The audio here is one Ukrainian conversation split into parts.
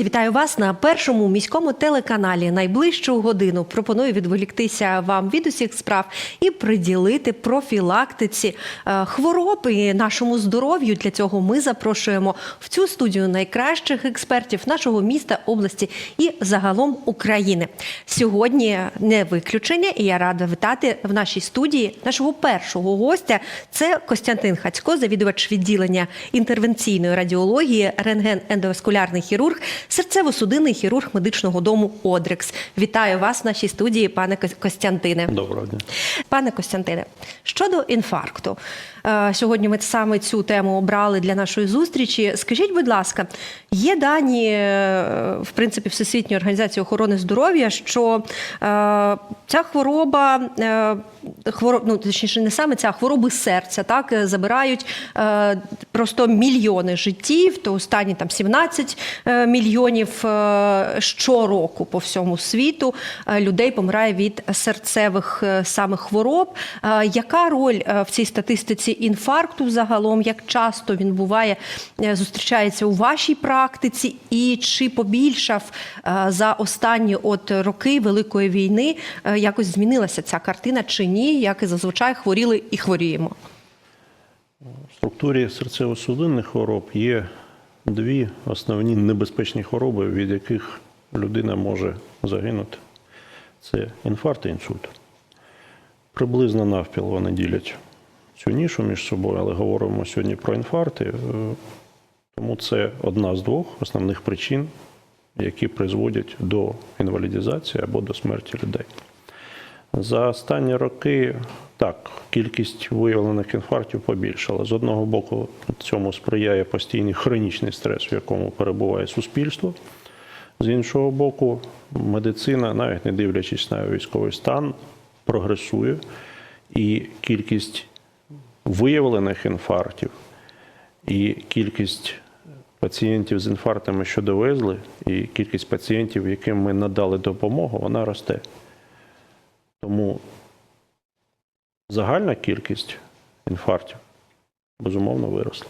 Друзі, вітаю вас на першому міському телеканалі. Найближчу годину пропоную відволіктися вам від усіх справ і приділити профілактиці е, хвороб і нашому здоров'ю. Для цього ми запрошуємо в цю студію найкращих експертів нашого міста, області і загалом України. Сьогодні не виключення, і я рада вітати в нашій студії нашого першого гостя. Це Костянтин Хацько, завідувач відділення інтервенційної радіології, рентген-ендоваскулярний хірург, серцево-судинний хірург медичного дому Одрекс. Вітаю вас в нашій студії, пане Костянтине. Доброго дня. Пане Костянтине, щодо інфаркту, сьогодні ми саме цю тему обрали для нашої зустрічі. Скажіть, будь ласка, є дані е, в принципі Всесвітньої організації охорони здоров'я, що е, ця хвороба, е, хвороб, ну точніше, не саме ця хвороби серця, так е, забирають е, просто мільйони життів, то останні там 17 е, мільйонів е, щороку по всьому світу е, людей помирає від серцевих е, самих хвороб. Е, Яка роль е, в цій статистиці інфаркту загалом? Як часто він буває, е, зустрічається у вашій практиці, і чи побільшав е, за останні от роки Великої війни е, якось змінилася ця картина чи ні? Як і зазвичай хворіли і хворіємо? В структурі серцево-судинних хвороб є дві основні небезпечні хвороби, від яких людина може загинути. Це інфаркт і інсульт. Приблизно навпіл вони ділять цю нішу між собою, але говоримо сьогодні про інфаркти. е, Тому це одна з двох основних причин, які призводять до інвалідізації або до смерті людей. За останні роки так, кількість виявлених інфарктів побільшала. З одного боку, цьому сприяє постійний хронічний стрес, в якому перебуває суспільство. З іншого боку, медицина, навіть не дивлячись на військовий стан, прогресує, і кількість виявлених інфарктів і кількість пацієнтів з інфарктами, що довезли, і кількість пацієнтів, яким ми надали допомогу, вона росте. Тому загальна кількість інфарктів безумовно виросла.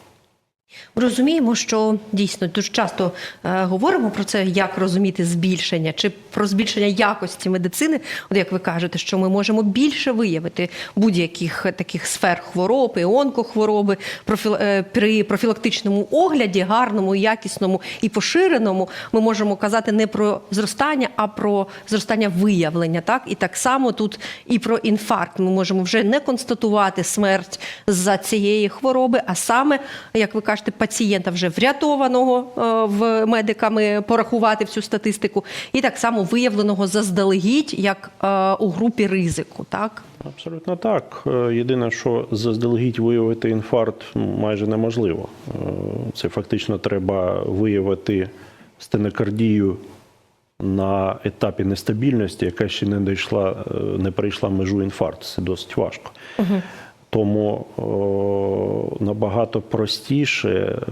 Розуміємо, що дійсно дуже часто е, говоримо про це, як розуміти збільшення чи про збільшення якості медицини. От як ви кажете, що ми можемо більше виявити будь-яких таких сфер хвороб і онкохвороби профіл, е, при профілактичному огляді, гарному, якісному і поширеному. Ми можемо казати не про зростання, а про зростання виявлення. Так і так само тут і про інфаркт. Ми можемо вже не констатувати смерть за цієї хвороби, а саме, як ви кажете, пацієнта вже врятованого е, в медиками порахувати всю статистику, і так само виявленого заздалегідь, як е, у групі ризику. Так Абсолютно так. Е, Єдине, що заздалегідь виявити інфаркт майже неможливо. Це фактично треба виявити стенокардію на етапі нестабільності, яка ще не дійшла, не перейшла межу інфаркту. Це досить важко. Тому о, набагато простіше е,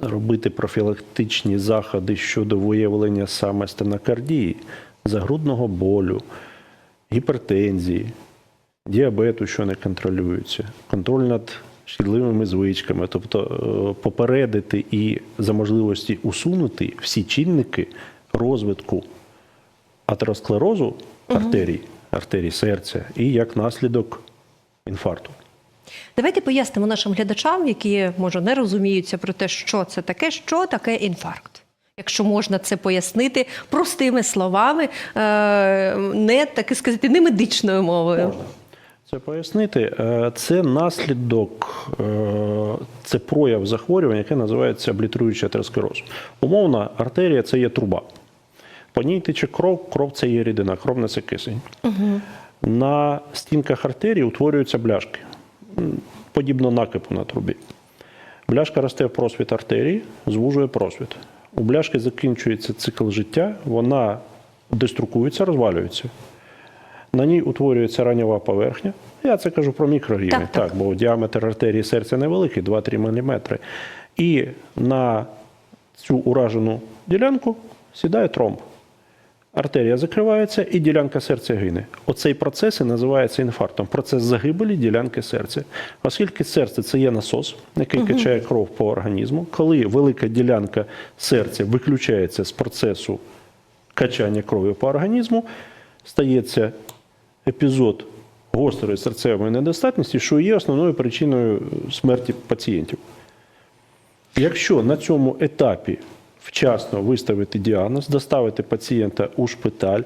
робити профілактичні заходи щодо виявлення саме стенокардії, загрудного болю, гіпертензії, діабету, що не контролюється, контроль над шкідливими звичками, тобто е, попередити і за можливості усунути всі чинники розвитку атеросклерозу артерій, артерій серця і як наслідок інфаркту. давайте пояснимо нашим глядачам, які може не розуміються про те, що це таке, що таке інфаркт. Якщо можна це пояснити простими словами, е, не таки сказати, не медичною мовою. Це пояснити. Е, Це наслідок, е, це прояв захворювання, яке називається облітруючий атеросклероз. Умовно, артерія це є труба. По ній тече кров, кров це є рідина, кров не це кисень. На стінках артерії утворюються бляшки, подібно накипу на трубі. Бляшка росте в просвіт артерії, звужує просвіт. У бляшки закінчується цикл життя, вона деструкується, розвалюється. На ній утворюється ранєва поверхня. Я це кажу про мікрорівень, Так, так, так. бо діаметр артерії серця невеликий, 2-3 мм. І на цю уражену ділянку сідає тромб. Артерія закривається і ділянка серця гине. Оцей процес і називається інфарктом. Процес загибелі ділянки серця. Оскільки серце це є насос, який качає кров по організму, коли велика ділянка серця виключається з процесу качання крові по організму, стається епізод гострої серцевої недостатності, що є основною причиною смерті пацієнтів. Якщо на цьому етапі вчасно виставити діагноз, доставити пацієнта у шпиталь,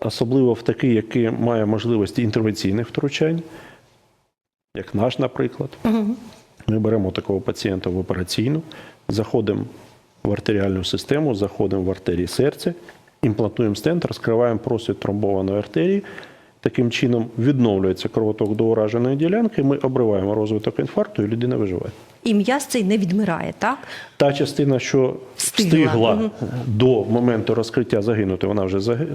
особливо в такий, який має можливості інтервенційних втручань, як наш, наприклад, ми беремо такого пацієнта в операційну, заходимо в артеріальну систему, заходимо в артерії серця, імплантуємо стенд, розкриваємо просвіт тромбованої артерії. Таким чином відновлюється кровоток до ураженої ділянки, ми обриваємо розвиток інфаркту, і людина виживає. І м'яз цей не відмирає, так? Та частина, що Встигла. встигла, до моменту розкриття загинути, вона вже заги-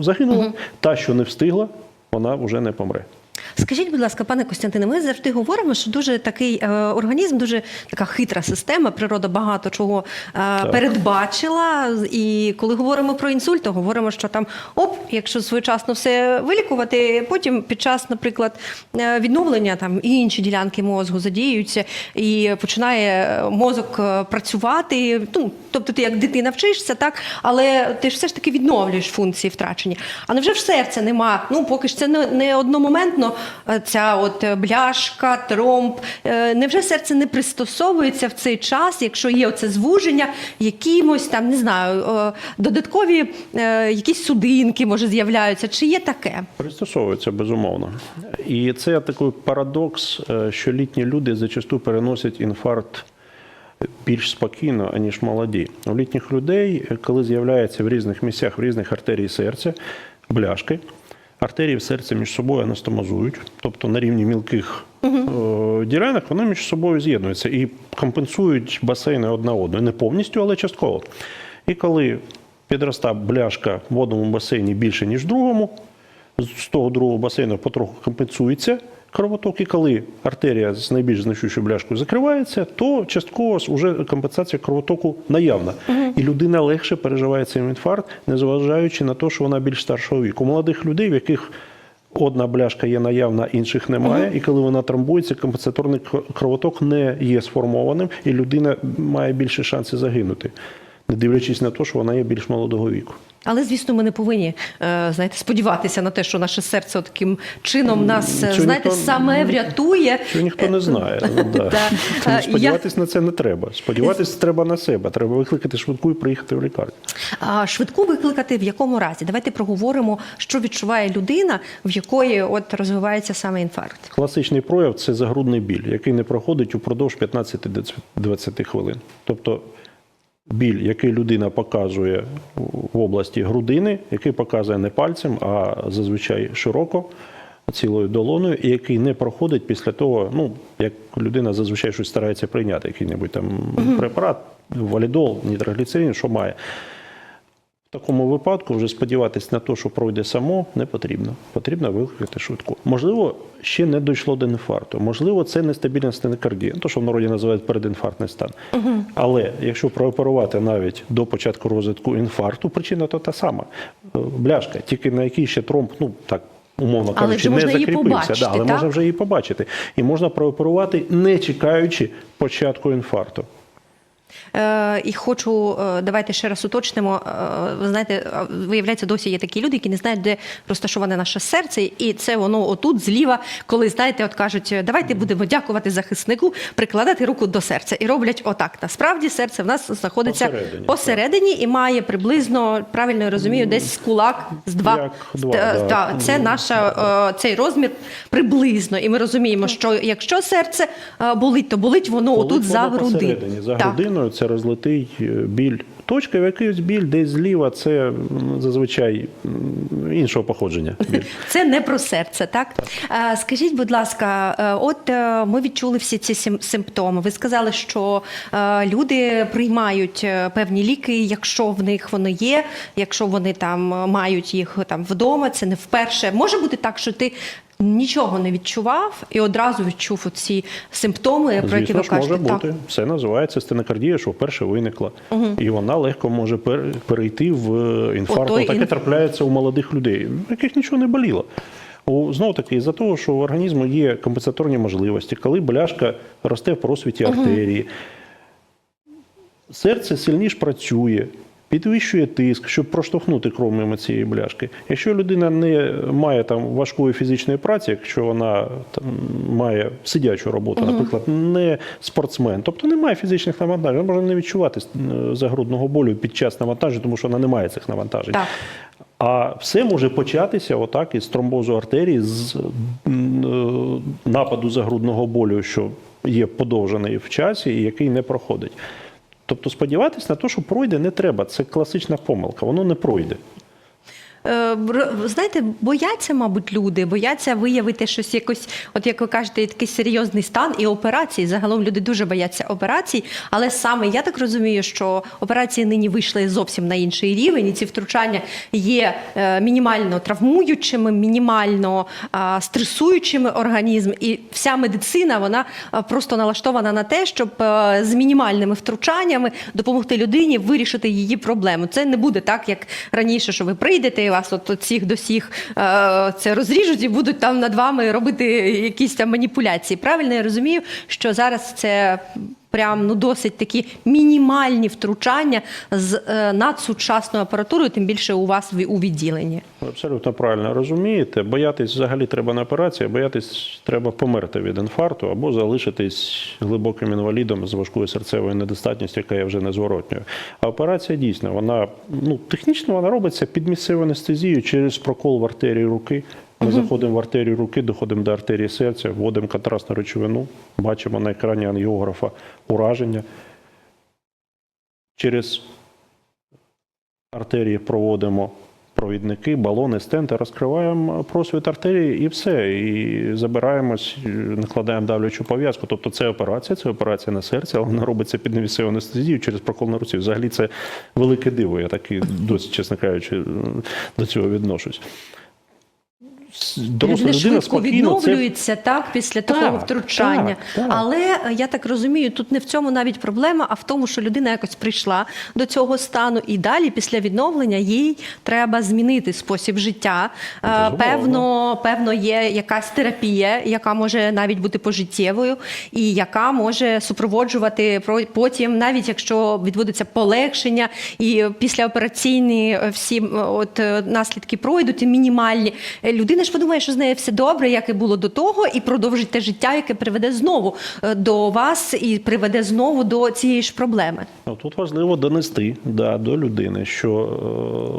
загинула. Та, що не встигла, вона вже не помре. Скажіть, будь ласка, пане Костянтине, ми завжди говоримо, що дуже такий е, організм, дуже така хитра система. Природа багато чого е, передбачила. І коли говоримо про інсульт, то говоримо, що там оп, якщо своєчасно все вилікувати, потім під час, наприклад, е, відновлення там і інші ділянки мозку задіюються, і починає мозок е, працювати. Ну тобто, ти як дитина вчишся, так, але ти ж все ж таки відновлюєш функції втрачені. А невже в серця нема? Ну поки ж це не одномоментно. Е, Ця от е, бляшка, тромб. Е, Невже серце не пристосовується в цей час, якщо є оце звуження, якимось там не знаю, додаткові якісь судинки може з'являються? Чи є таке? Пристосовується безумовно. І це такий парадокс, що літні люди зачасту переносять інфаркт більш спокійно, аніж молоді. У літніх людей, коли з'являється в різних місцях, в різних артерії серця, бляшки, артерії в серці між собою анастомозують, тобто на рівні мілких угу. ділянок вони між собою з'єднуються і компенсують басейни одна одну. Не повністю, але частково. І коли підроста бляшка в одному басейні більше, ніж в другому, з того другого басейну потроху компенсується кровоток, і коли артерія з найбільш значущою бляшкою закривається, то частково вже компенсація кровотоку наявна. І людина легше переживає цей інфаркт, незважаючи на те, що вона більш старшого віку. У молодих людей, в яких одна бляшка є наявна, інших немає, і коли вона тромбується, компенсаторний кр- кровоток не є сформованим, і людина має більше шансів загинути, не дивлячись на те, що вона є більш молодого віку. Але звісно, ми не повинні е, знаєте, сподіватися на те, що наше серце таким чином нас е, Цього знаєте, ніхто- саме врятує. Що ніхто не знає. Ну, да. Е, на це не треба. Сподіватись треба на себе. Треба викликати швидку і приїхати в лікарню. А швидку викликати в якому разі? Давайте проговоримо, що відчуває людина, в якої от розвивається саме інфаркт. Класичний прояв це загрудний біль, який не проходить упродовж 15-20 хвилин. Тобто біль, який людина показує в області грудини, який показує не пальцем, а зазвичай широко. Цілою долоною, і який не проходить після того, ну як людина зазвичай щось старається прийняти, який-небудь там препарат, валідол, нітрогліцерин, що має. В такому випадку вже сподіватися на те, що пройде само, не потрібно. Потрібно викликати швидку. Можливо, ще не дійшло до інфаркту. Можливо, це нестабільна стенокардія, то, що в народі називають передінфарктний стан. Але якщо прооперувати навіть до початку розвитку інфаркту, причина то та сама. Е, Бляшка, тільки на якій ще тромб, ну так. Умовно кажучи, не закріпився. да, але так? можна вже її побачити. І можна прооперувати, не чекаючи початку інфаркту. Е, і хочу, е, давайте ще раз уточнимо. Е, ви знаєте, виявляється, досі є такі люди, які не знають, де розташоване наше серце, і це воно отут зліва, коли знаєте, от кажуть, давайте будемо дякувати захиснику, прикладати руку до серця. І роблять отак. Насправді серце в нас знаходиться Посередині, посередині і має приблизно, правильно я розумію, десь кулак з два. Два, да. це наша цей розмір приблизно. І ми розуміємо, що якщо серце болить, то болить воно Болить отут за груди. За Так. Грудиною це розлитий е, біль. Точка, в якийсь біль, десь зліва, це зазвичай іншого походження. Це не про серце, так? Е, Скажіть, будь ласка, е, от е, ми відчули всі ці сим- симптоми. Ви сказали, що люди приймають певні ліки, якщо в них вони є, якщо вони там мають їх там вдома, це не вперше. Може бути так, що ти. Нічого не відчував і одразу відчув ці симптоми, про які ви кажете. може бути. Це називається стенокардія, що вперше виникла. І вона легко може перейти в інфаркт. Отой Таке ін- трапляється у молодих людей, у яких нічого не боліло. Знову таки, із-за того, що в організму є компенсаторні можливості, коли бляшка росте в просвіті артерії, серце сильніше працює, підвищує тиск, щоб проштовхнути кров мимо цієї бляшки. Якщо людина не має там важкої фізичної праці, якщо вона там має сидячу роботу, наприклад, не спортсмен, тобто не має фізичних навантажень, вона може не відчувати е, загрудного болю під час навантажень, тому що вона не має цих навантажень. Так. А все може початися отак із тромбозу артерії, з е, нападу загрудного болю, що є подовжений в часі і який не проходить. Тобто сподіватися на те, що пройде, не треба. Це класична помилка, воно не пройде. Е, Знаєте, бояться, мабуть, люди, бояться виявити щось якось, от як ви кажете, такий серйозний стан і операції. Загалом люди дуже бояться операцій, але саме я так розумію, що операції нині вийшли зовсім на інший рівень, і ці втручання є е, мінімально травмуючими, мінімально стресуючими організм. І вся медицина вона просто налаштована на те, щоб е, з мінімальними втручаннями допомогти людині вирішити її проблему. Це не буде так, як раніше, що ви прийдете вас от всіх до всіх е, це розріжуть і будуть там над вами робити якісь там маніпуляції. Правильно я розумію, що зараз це. Прям ну досить такі мінімальні втручання з е, надсучасною апаратурою, тим більше у вас у відділенні. Абсолютно правильно розумієте. Боятись взагалі треба на операції, боятись треба померти від інфаркту або залишитись глибоким інвалідом з важкою серцевою недостатністю, яка є вже незворотньою. А операція дійсно, вона ну технічно вона робиться під місцевою анестезією через прокол в артерії руки. Ми заходимо в артерію руки, доходимо до артерії серця, вводимо контрастну речовину, бачимо на екрані ангіографа ураження. Через артерії проводимо провідники, балони, стенти, розкриваємо просвіт артерії і все. І забираємось, накладаємо давлячу пов'язку. Тобто це операція, це операція на серці, але вона робиться під невісовою анестезією через прокол на руці. Взагалі це велике диво. Я так і досі, чесно кажучи, до цього відношусь. Доросла Людина людина швидко це відновлюється так після такого втручання. так, так. Але е, я так розумію, тут не в цьому навіть проблема, а в тому, що людина якось прийшла до цього стану, і далі, після відновлення, їй треба змінити спосіб життя. Е, Безумовно. Певно, певно, є якась терапія, яка може навіть бути пожиттєвою, і яка може супроводжувати потім, навіть якщо відбудеться полегшення, і післяопераційні е, всі от наслідки пройдуть і мінімальні. Людина ж подумає, що з нею все добре, як і було до того, і продовжить те життя, яке приведе знову е, до вас і приведе знову до цієї ж проблеми. Ну, тут важливо донести да, до людини, що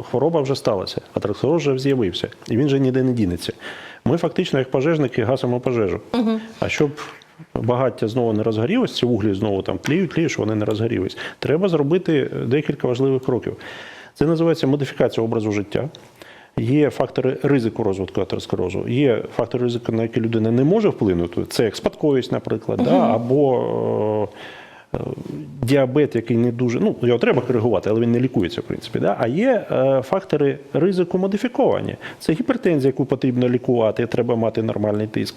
е, хвороба вже сталася, атеросклероз вже з'явився, і він вже ніде не дінеться. Ми фактично, як пожежники, гасимо пожежу. А щоб багаття знову не розгорілось, ці вуглі знову там тліють, тліють, що вони не розгорілись. Треба зробити декілька важливих кроків. Це називається модифікація образу життя. Є фактори ризику розвитку атеросклерозу, є фактори ризику, на які людина не може вплинути. Це як спадковість, наприклад, да, або е, е, діабет, який не дуже, ну його треба коригувати, але він не лікується, в принципі. Да? А є е, фактори ризику модифіковані. Це гіпертензія, яку потрібно лікувати, треба мати нормальний тиск.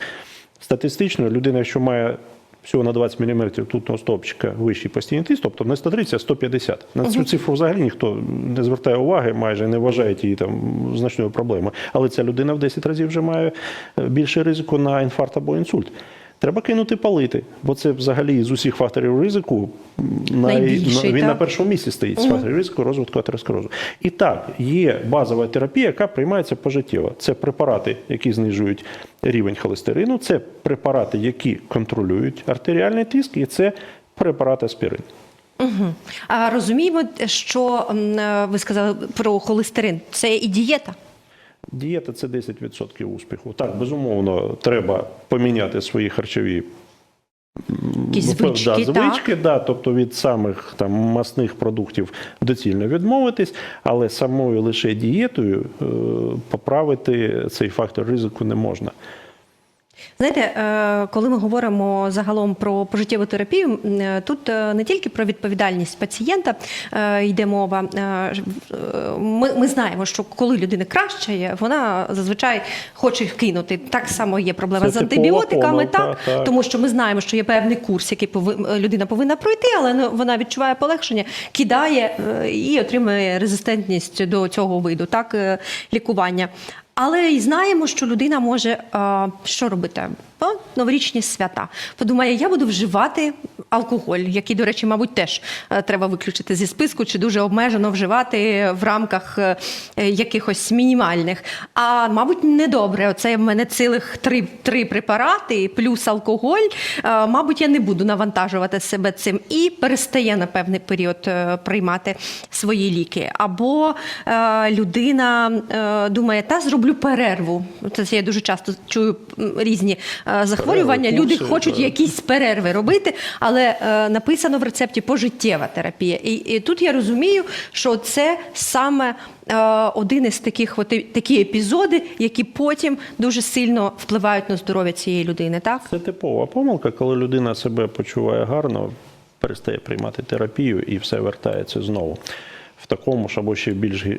Статистично, людина, якщо має всього на 20 мм тутного стовпчика вищий постійний тиск, тобто не 130, а 150. На цю цифру взагалі ніхто не звертає уваги, майже не вважає її там значною проблемою. Але ця людина в 10 разів вже має е, більше ризику на інфаркт або інсульт. Треба кинути палити, бо це взагалі з усіх факторів ризику м, най- він так? на першому місці стоїть з факторів ризику розвитку атеросклерозу. І так, є базова терапія, яка приймається пожиттєво. Це препарати, які знижують рівень холестерину, це препарати, які контролюють артеріальний тиск, і це препарат аспірин. Угу. А розуміємо, що е, ви сказали про холестерин. Це і дієта. Дієта це 10% успіху. Так, безумовно, треба поміняти свої харчові Якісь Ну, звички, да, так? звички, да, тобто від самих там масних продуктів доцільно відмовитись, але самою лише дієтою е, поправити цей фактор ризику не можна. Знаєте, е, коли ми говоримо загалом про пожиттєву терапію, е, тут е, не тільки про відповідальність пацієнта йде мова. Ми, ми знаємо, що коли людина кращає, вона зазвичай хоче кинути. Так само є проблема Це з антибіотиками, помилка, так, так. тому що ми знаємо, що є певний курс, який людина повинна пройти, але ну, вона відчуває полегшення, кидає і отримує резистентність до цього виду, так лікування. Але і знаємо, що людина може е, що робити? Новорічні свята. Подумає, я буду вживати алкоголь, який, до речі, мабуть, теж е, треба виключити зі списку, чи дуже обмежено вживати в рамках е, якихось мінімальних. А мабуть, недобре. Оце в мене цілих три, три препарати плюс алкоголь. Е, Мабуть, я не буду навантажувати себе цим і перестає на певний період приймати свої ліки. Або людина думає, та зроблю перерву. Це я дуже часто чую різні захворювання. Перерви, Люди хочуть якісь перерви робити, але е, написано в рецепті пожиттєва терапія. І, і тут я розумію, що це саме е, один із таких от, такі епізоди, які потім дуже сильно впливають на здоров'я цієї людини. Так Це типова помилка, коли людина себе почуває гарно, перестає приймати терапію і все вертається знову. В такому ж або ще більш е,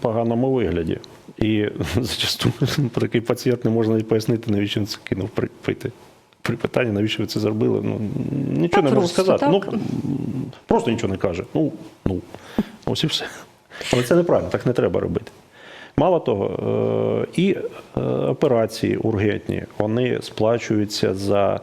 поганому вигляді. І зачасту такий пацієнт не може навіть пояснити, навіщо він це кинув пити. При питанні, навіщо ви це зробили? Ну, нічого не може просто, сказати. так. Ну, просто нічого не каже. Ну, ну, ось і все. Але це неправильно, так не треба робити. Мало того, е, і е, операції ургентні, вони сплачуються за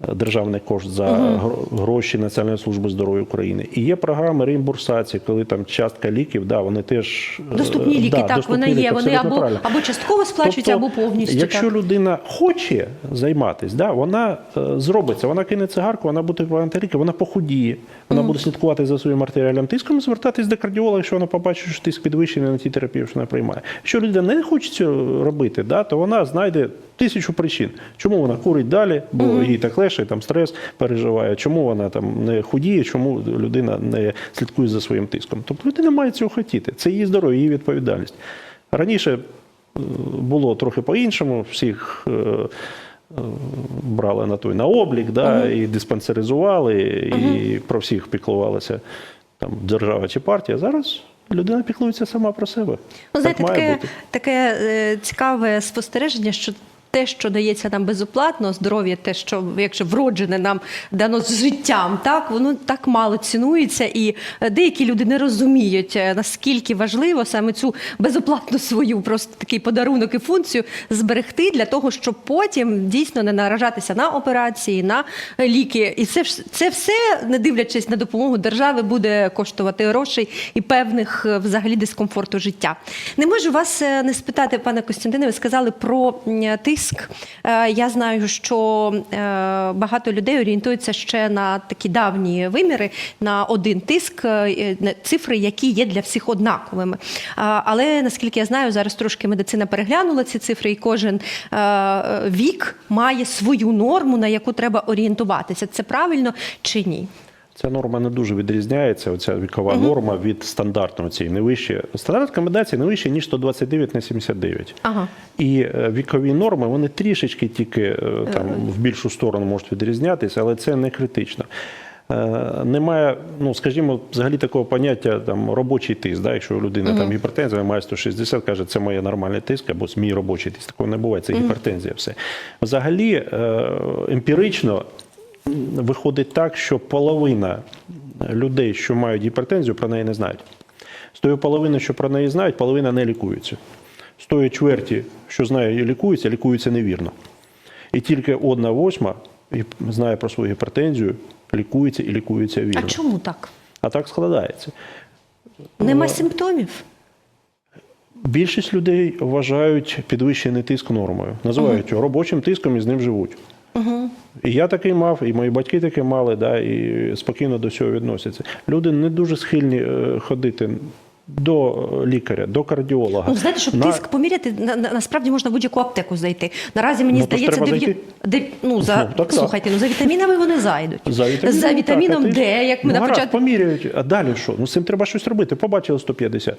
державний кошт за гро- гроші Національної служби здоров'я України. І є програми реімбурсації, коли там частка ліків, да, вони теж е, доступні ліки, да, так доступні вони є. Вони або, правильно. або частково сплачуються, Тобто, або повністю. Якщо так. людина хоче займатися, да, вона е, зробиться, вона кине цигарку, вона буде приймати ліки, вона похудіє, вона буде слідкувати за своїм артеріальним тиском, і звертатись до кардіолога, якщо вона побачить, що тиск підвищений на тій терапії, що вона приймає. Якщо людина не хоче цього робити, да, то вона знайде тисячу причин, чому вона курить далі, бо їй так легше, там стрес переживає, чому вона там не худіє, чому людина не слідкує за своїм тиском. Тобто людина має цього хотіти. Це її здоров'я, її відповідальність. Раніше е, було трохи по-іншому, всіх е, е, брали на той на облік, да, і диспансеризували, і про всіх піклувалася там держава чи партія. Зараз людина піклується сама про себе. Ну, так знаєте, має таке, бути. таке цікаве спостереження, що те, що дається нам безоплатно, здоров'я, те, що якщо вроджене нам дано з життям, так воно так мало цінується, і е, деякі люди не розуміють, е, наскільки важливо саме цю безоплатну свою просто такий подарунок і функцію зберегти для того, щоб потім дійсно не наражатися на операції, на ліки. І це це все, не дивлячись на допомогу держави, буде коштувати грошей і певних е, взагалі дискомфорту життя. Не можу вас не спитати, пане Костянтине, ви сказали про м, тиск. Е, Я знаю, що е, багато людей орієнтуються ще на такі давні виміри, на один тиск, е, цифри, які є для всіх однаковими. Але наскільки я знаю, зараз трошки медицина переглянула ці цифри, і кожен вік має свою норму, на яку треба орієнтуватися. Це правильно чи ні? Ця норма не дуже відрізняється, оця вікова норма від стандартної цієї не вище. Стандарт рекомендації не вище, ніж 129 на 79. Ага. І е, вікові норми вони трішечки тільки е, там в більшу сторону можуть відрізнятися, але це не критично. Е, Немає, ну скажімо, взагалі такого поняття там робочий тиск. Да? Якщо у людини там гіпертензія має 160, каже, це моє нормальний тиск або мій робочий тиск. Такого не буває, це гіпертензія. Все взагалі е, емпірично виходить так, що половина людей, що мають гіпертензію, про неї не знають. З тої половини, що про неї знають, половина не лікується. З тої чверті, що знає і лікується, лікується невірно. І тільки одна восьма знає про свою гіпертензію, лікується і лікується вірно. А чому так? А так складається. Нема симптомів. Більшість людей вважають підвищений тиск нормою, називають його робочим тиском і з ним живуть. І я такий мав, і мої батьки таке мали, да, і спокійно до цього відносяться. Люди не дуже схильні е, ходити до лікаря, до кардіолога. Ну, знаєте, щоб На- тиск поміряти, на, на- насправді можна будь-яку аптеку зайти. Наразі мені Ну, здається, дев'я- зайти. ну, за, Ну, так, слухайте, ну за вітамінами вони зайдуть. За вітаміном, за вітаміном так, Д, як ми ну, на початку. поміряють. А далі що? Ну з цим треба щось робити. Побачили 150.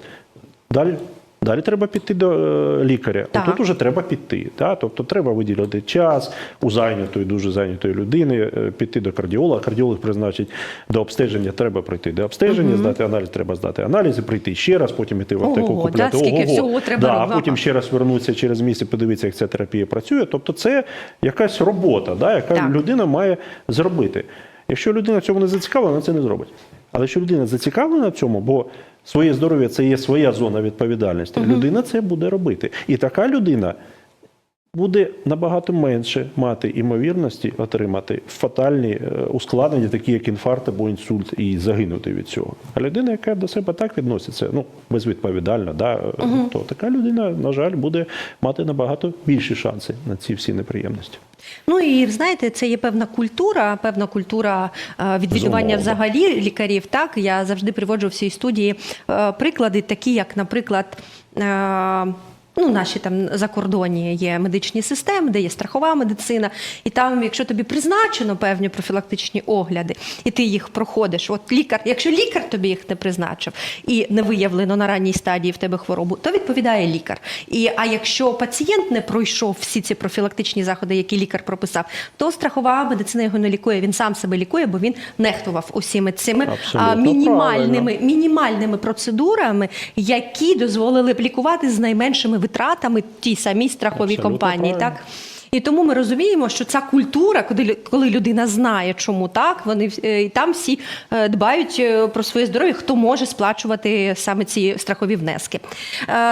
Далі Далі треба піти до е, лікаря. Так. Тут уже треба піти. Да? Тобто треба виділити час у зайнятої, дуже зайнятої людини, е, піти до кардіолога. Кардіолог призначить до обстеження, треба прийти до обстеження, здати аналіз, треба здати аналізи, прийти ще раз, потім іти в аптеку Ого, купляти. да? Скільки всього треба да, а потім ще раз вернутися через місяць, подивитися, як ця терапія працює. Тобто, це якась робота, да, яка Так. людина має зробити. Якщо людина в цьому не зацікавлена, вона це не зробить. Але якщо людина зацікавлена в цьому, бо своє здоров'я це є своя зона відповідальності, людина це буде робити. І така людина буде набагато менше мати імовірності отримати фатальні е, ускладнення, такі як інфаркт або інсульт, і загинути від цього. А людина, яка до себе так відноситься, ну безвідповідально, да, е, то така людина, на жаль, буде мати набагато більші шанси на ці всі неприємності. Ну і знаєте, це є певна культура, певна культура е, відвідування Безумовно. взагалі лікарів. Так я завжди приводжу в цій студії е, приклади, такі як, наприклад. Ну, наші там закордонні є медичні системи, де є страхова медицина, і там, якщо тобі призначено певні профілактичні огляди, і ти їх проходиш, от лікар, якщо лікар тобі їх не призначив і не виявлено на ранній стадії в тебе хворобу, то відповідає лікар. І а якщо пацієнт не пройшов всі ці профілактичні заходи, які лікар прописав, то страхова медицина його не лікує. Він сам себе лікує, бо він нехтував усіми цими а, мінімальними, мінімальними процедурами, які дозволили б лікувати з найменшими витратами тій самій страховій Абсолютно компанії. правильно. Так. І тому ми розуміємо, що ця культура, коли, лю- коли людина знає, чому так, вони е, і там всі е, дбають е, про своє здоров'я, хто може сплачувати саме ці страхові внески.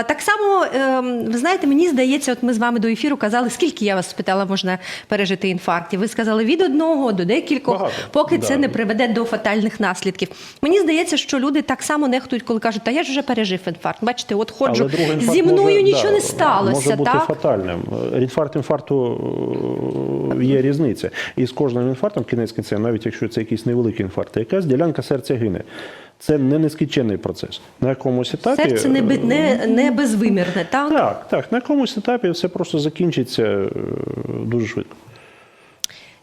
Так само, е, ви знаєте, мені здається, от ми з вами до ефіру казали, скільки я вас спитала, можна пережити інфарктів. Ви сказали від одного до декількох, Багато. поки це не приведе до фатальних наслідків. Мені здається, що люди так само нехтують, коли кажуть, та я ж вже пережив інфаркт. Бачите, от ходжу інфаркт зі мною може, нічого да, не сталося. Може бути так? фатальним. Інфаркт інфаркту є різниця. І з кожним інфарктом, кінець кінця, навіть якщо це якийсь невеликий інфаркт, якась ділянка серця гине. Це не нескінченний процес. На якомусь етапі Серце не, не, не безвимірне, так? так, так, на якомусь етапі все просто закінчиться е, дуже швидко.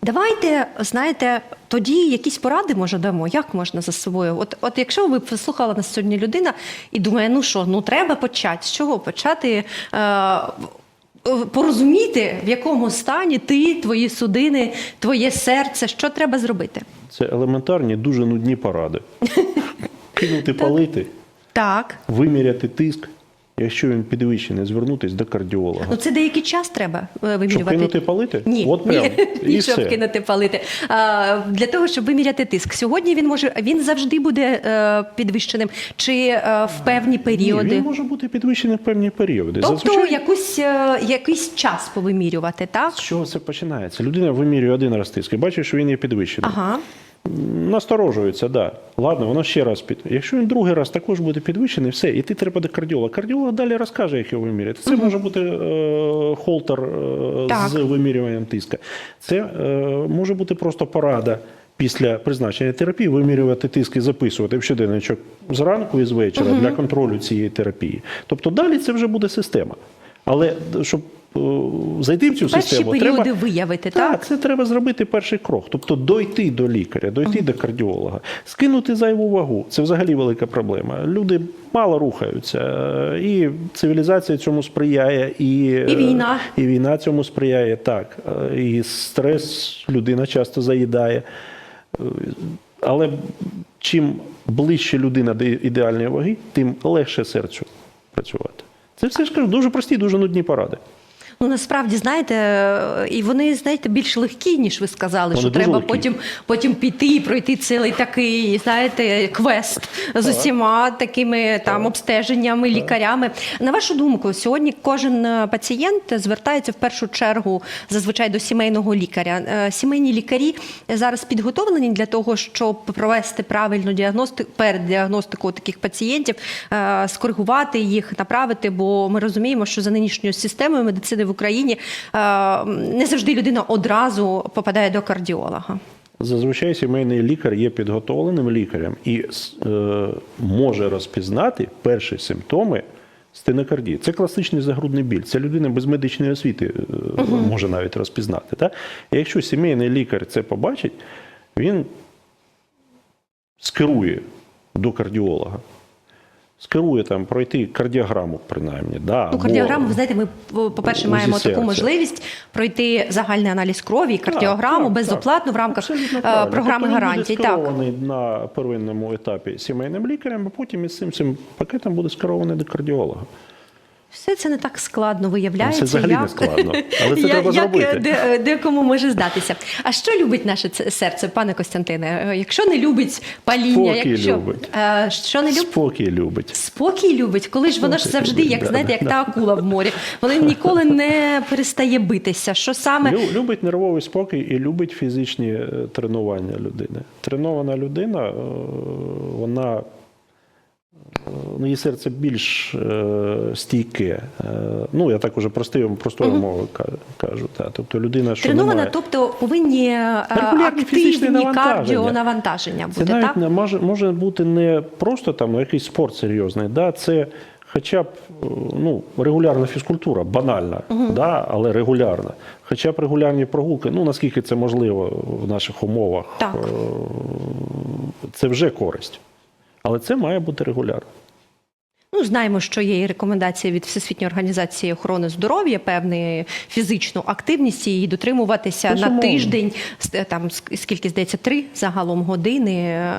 Давайте, знаєте, тоді якісь поради може дамо, як можна за собою. От, от якщо ви б слухала нас сьогодні людина і думає, ну що, ну треба почати. З чого почати? Е, порозуміти, в якому стані ти, твої судини, твоє серце, що треба зробити? Це елементарні, дуже нудні поради. Кинути палити, Так. виміряти тиск. Якщо він підвищений, звернутися до кардіолога. Ну це деякий час треба е, Щоб кинути палити? Ні, От прям. ні, І ні, все. кинути палити. А, для того, щоб виміряти тиск. Сьогодні він може він завжди буде е, підвищеним чи е, в певні періоди. Ні, він може бути підвищений в певні періоди. Тобто Зазвичай якусь, е, якийсь час повимірювати, так? з чого це починається? Людина вимірює один раз тиск і бачить, що він є підвищений. Ага. Насторожується, да. Ладно, воно ще раз під. Якщо він другий раз також буде підвищений, все, і ти треба до кардіолога. Кардіолог далі розкаже, як його виміряти. Це може бути е, холтер е, з вимірюванням тиска. Це е, може бути просто порада. Після призначення терапії вимірювати тиск і записувати в щоденничок зранку і з вечора для контролю цієї терапії. Тобто далі це вже буде система. Але щоб зайти в цю Перші систему, періоди треба виявити, так, так? це треба зробити перший крок. Тобто дойти до лікаря, дойти до кардіолога, скинути зайву вагу. Це взагалі велика проблема. Люди мало рухаються, е, і цивілізація цьому сприяє, і, І війна. е, і війна цьому сприяє. Так, Е, і стрес людина часто заїдає. Е, Але чим ближче людина до ідеальної ваги, тим легше серцю працювати. Це все ж кажу, дуже прості, дуже нудні поради. Ну насправді знаєте, і вони знаєте більш легкі, ніж ви сказали, Вони що треба легкі. потім потім піти і пройти цілий такий, знаєте, квест з усіма такими там обстеженнями, лікарями. На вашу думку, сьогодні кожен е, пацієнт звертається в першу чергу зазвичай до сімейного лікаря. Е, Сімейні лікарі зараз підготовлені для того, щоб провести правильну діагностику перед діагностикою таких пацієнтів, е, скоригувати їх, направити. Бо ми розуміємо, що за нинішньою системою медицини в Україні е, не завжди людина одразу попадає до кардіолога. Зазвичай сімейний лікар є підготовленим лікарем і е, може розпізнати перші симптоми стенокардії. Це класичний загрудний біль. Це людина без медичної освіти е, може навіть розпізнати. Так? І якщо сімейний лікар це побачить, він скерує до кардіолога. Скерує там пройти кардіограму, принаймні. Да, Ну, кардіограму, ви знаєте, ми, по-перше, маємо серця. таку можливість пройти загальний аналіз крові, кардіограму так, безоплатно так. в рамках е, програми Тобто він гарантій. Буде Так. на первинному етапі сімейним лікарем, а потім із цим, цим пакетом буде скерований до кардіолога. Все це не так складно виявляється. Це взагалі як... не складно, але це Я- треба як зробити. де- декому може здатися. А що любить наше це- серце, пане Костянтине? Е, Якщо не любить паління, Спокій якщо любить. Е, що не любить? Спокій любить. Спокій любить, коли ж воно ж завжди, любить, як да, знаєте, да, як та акула в морі. Воно ніколи не перестає битися. Що саме Лю- Любить нервовий спокій і любить фізичні е, тренування людини. Тренована людина, е, вона е, її серце більш е, стійке. Е, Ну, я так уже простою, простою мовою кажу. Та. Тобто людина, що тренована, немає, тобто повинні е, активні навантаження. кардіонавантаження Це навіть так? не може, може бути не просто там ну, якийсь спорт серйозний, да, це хоча б ну, регулярна фізкультура, банальна, да, але регулярна. Хоча б регулярні прогулки, ну наскільки це можливо в наших умовах, Так. це вже користь. Але це має бути регулярно. Ну, знаємо, що є і рекомендації від Всесвітньої організації охорони здоров'я, певної фізичну активність і дотримуватися на Безумовно. тиждень, там скільки здається, три загалом години е,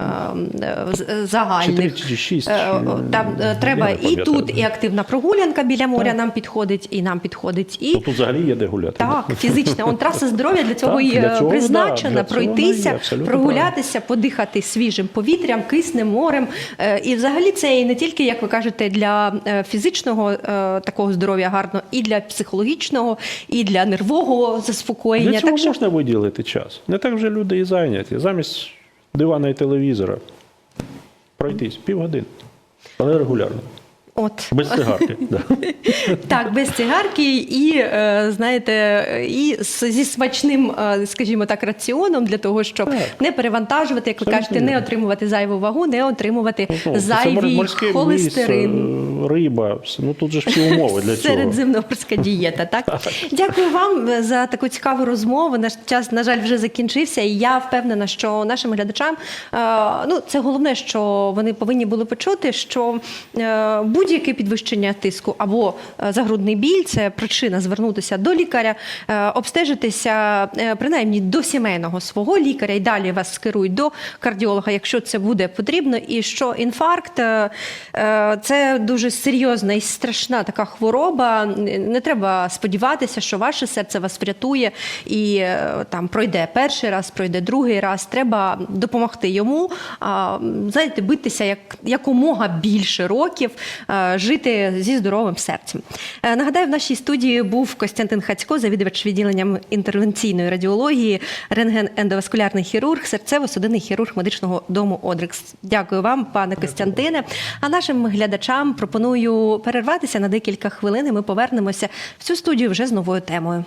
е, загальних. чи шість. Е, о, Там е, треба і тут, і активна прогулянка біля моря Так. нам підходить, і нам підходить, і тут взагалі є де гуляти. так, фізична. Он траса здоров'я для цього Так, і для е, цього, призначена. да, пройтися, є, прогулятися, подихати свіжим повітрям, киснем, морем. Е, І взагалі це і не тільки, як ви кажете, для е, фізичного е, такого здоров'я гарно, і для психологічного, і для нервового заспокоєння. Для цього Так що можна виділити час. Не так вже люди і зайняті. Замість дивана і телевізора пройтись півгодини. Але регулярно. От Без цигарки. Так, без цигарки і, е, знаєте, і зі смачним, е, скажімо так, раціоном для того, щоб не перевантажувати, як ви кажете, не отримувати зайву вагу, не отримувати Ну, зайвий холестерин. риба. Ну тут же ж всі умови для цього. Середземноморська дієта, так? Дякую вам за таку цікаву розмову. Наш час, на жаль, вже закінчився, і я впевнена, що нашим глядачам е, ну це головне, що вони повинні були почути, що е, будь-яке підвищення тиску або е, загрудний біль це причина звернутися до лікаря, е, обстежитися е, принаймні до сімейного свого лікаря, і далі вас скерують до кардіолога, якщо це буде потрібно. І що інфаркт це дуже серйозна і страшна така хвороба. Не треба сподіватися, що ваше серце вас врятує і там пройде перший раз, пройде другий раз. Треба допомогти йому, знаєте, битися як якомога більше років, жити зі здоровим серцем. Е, Нагадаю, в нашій студії був Костянтин Хацько, завідувач відділенням інтервенційної радіології, рентген-ендоваскулярний хірург, серцево-судинний хірург медичного дому Одрикс. Дякую вам, пане Костянтине. А нашим глядачам пропоную перерватися на декілька хвилин. і Ми повернемося в цю студію вже з новою темою.